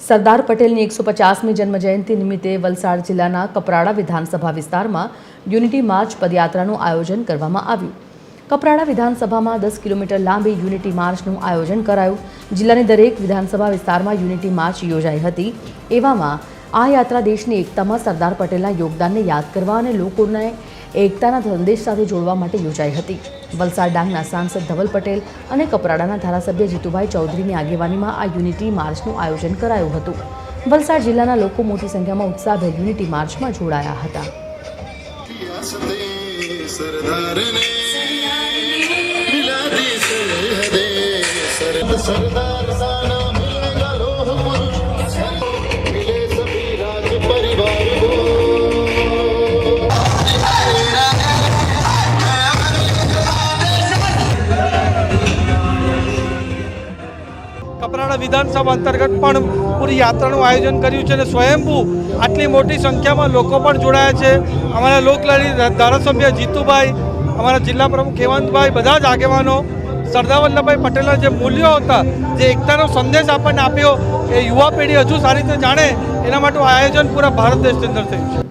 સરદાર પટેલની એકસો પચાસમી જન્મજયંતિ નિમિત્તે વલસાડ જિલ્લાના કપરાડા વિધાનસભા વિસ્તારમાં યુનિટી માર્ચ પદયાત્રાનું આયોજન કરવામાં આવ્યું. કપરાડા વિધાનસભામાં દસ કિલોમીટર લાંબી યુનિટી માર્ચનું આયોજન કરાયું. જિલ્લાની દરેક વિધાનસભા વિસ્તારમાં યુનિટી માર્ચ યોજાઈ હતી. એવામાં આ યાત્રા દેશની એકતામાં સરદાર પટેલના યોગદાનને યાદ કરવા અને લોકોને એકતાના સંદેશ સાથે જોડવા માટે યોજાઈ હતી. વલસાડ ડાંગના સાંસદ ધવલ પટેલ અને કપરાડાના ધારાસભ્ય જીતુભાઈ ચૌધરીની આગેવાનીમાં આ યુનિટી માર્ચનું આયોજન કરાયું હતું. વલસાડ જિલ્લાના લોકો મોટી સંખ્યામાં ઉત્સાહભેર યુનિટી માર્ચમાં જોડાયા હતા. સરદાર કપરાડા વિધાનસભા અંતર્ગત પણ પૂરી યાત્રાનું આયોજન કર્યું છે અને સ્વયંભૂ આટલી મોટી સંખ્યામાં લોકો પણ જોડાયા છે. અમારા લોકલાડી ધારાસભ્ય જીતુભાઈ, અમારા જિલ્લા પ્રમુખ હેવંતભાઈ બધા જ આગેવાનો, સરદાર વલ્લભભાઈ પટેલના જે મૂલ્યો હતા, જે એકતાનો સંદેશ આપણને આપ્યો, એ યુવા પેઢી હજુ સારી રીતે જાણે, એના માટે આયોજન પૂરા ભારત દેશની અંદર થયું છે.